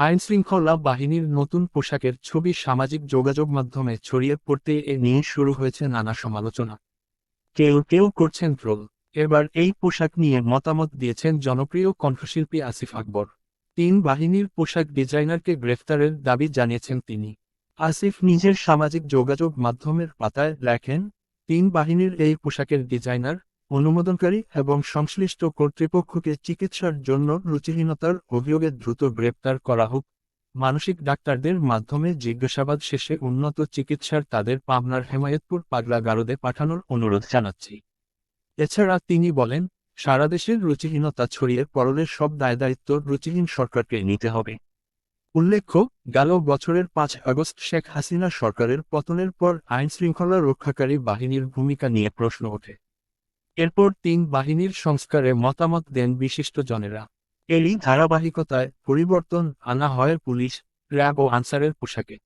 আইনশৃঙ্খলা বাহিনীর নতুন পোশাকের ছবি সামাজিক যোগাযোগ মাধ্যমে ছড়িয়ে পড়তে এ নিয়ে শুরু হয়েছে নানা সমালোচনা। কেউ কেউ করছেন ট্রোল। এবার এই পোশাক নিয়ে মতামত দিয়েছেন জনপ্রিয় কণ্ঠশিল্পী আসিফ আকবর। তিন বাহিনীর পোশাক ডিজাইনারকে গ্রেফতারের দাবি জানিয়েছেন তিনি। আসিফ নিজের সামাজিক যোগাযোগ মাধ্যমের পাতায় লেখেন, তিন বাহিনীর এই পোশাকের ডিজাইনার অনুমোদনকারী এবং সংশ্লিষ্ট কর্তৃপক্ষকে চিকিৎসার জন্য রুচিহীনতার অভিযোগে দ্রুত গ্রেপ্তার করা হোক। মানসিক ডাক্তারদের মাধ্যমে জিজ্ঞাসাবাদ শেষে উন্নত চিকিৎসার তাদের পাবনার হেমায়তপুর পাগলা গারদে পাঠানোর অনুরোধ জানাচ্ছি। এছাড়া তিনি বলেন, সারা দেশের রুচিহীনতা ছড়িয়ে পরলের সব দায় দায়িত্ব রুচিহীন সরকারকে নিতে হবে। উল্লেখ্য, গেল বছরের পাঁচ আগস্ট শেখ হাসিনা সরকারের পতনের পর আইনশৃঙ্খলা রক্ষাকারী বাহিনীর ভূমিকা নিয়ে প্রশ্ন ওঠে। এরপর তিন বাহিনীর সংস্কারে মতামত দেন বিশিষ্টজনেরা এরই ধারাবাহিকতায় পরিবর্তন আনা হয় পুলিশ, র্যাব ও আনসারের পোশাকে।